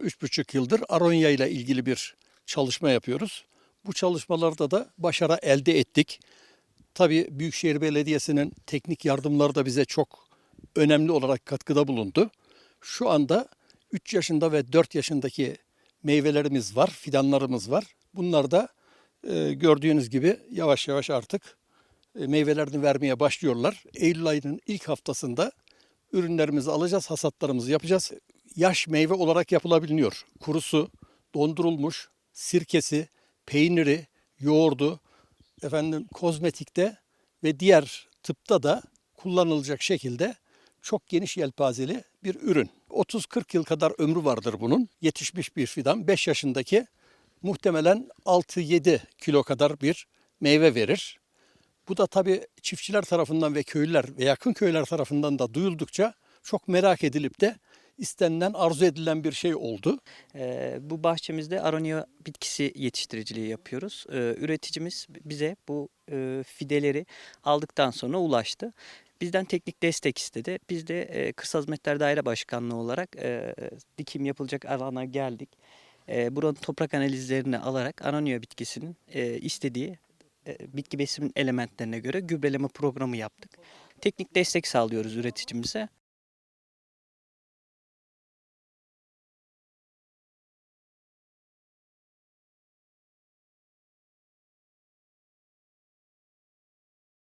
3,5 yıldır Aronya ile ilgili bir çalışma yapıyoruz. Bu çalışmalarda da başarı elde ettik. Tabii Büyükşehir Belediyesi'nin teknik yardımları da bize çok önemli olarak katkıda bulundu. Şu anda 3 yaşında ve 4 yaşındaki meyvelerimiz var, fidanlarımız var. Bunlar da e, gördüğünüz gibi yavaş yavaş artık e, meyvelerini vermeye başlıyorlar. Eylül ayının ilk haftasında ürünlerimizi alacağız, hasatlarımızı yapacağız. Yaş meyve olarak yapılabiliyor. Kurusu, dondurulmuş, sirkesi, peyniri, yoğurdu, efendim kozmetikte ve diğer tıpta da kullanılacak şekilde çok geniş yelpazeli bir ürün. 30-40 yıl kadar ömrü vardır bunun. Yetişmiş bir fidan 5 yaşındaki muhtemelen 6-7 kilo kadar bir meyve verir. Bu da tabii çiftçiler tarafından ve köylüler ve yakın köyler tarafından da duyuldukça çok merak edilip de istenilen, arzu edilen bir şey oldu. Ee, bu bahçemizde aronia bitkisi yetiştiriciliği yapıyoruz. Ee, üreticimiz bize bu e, fideleri aldıktan sonra ulaştı. Bizden teknik destek istedi. Biz de e, Kırsal Hizmetler Daire Başkanlığı olarak e, dikim yapılacak alana geldik. E, buranın toprak analizlerini alarak aronia bitkisinin e, istediği e, bitki besin elementlerine göre gübreleme programı yaptık. Teknik destek sağlıyoruz üreticimize.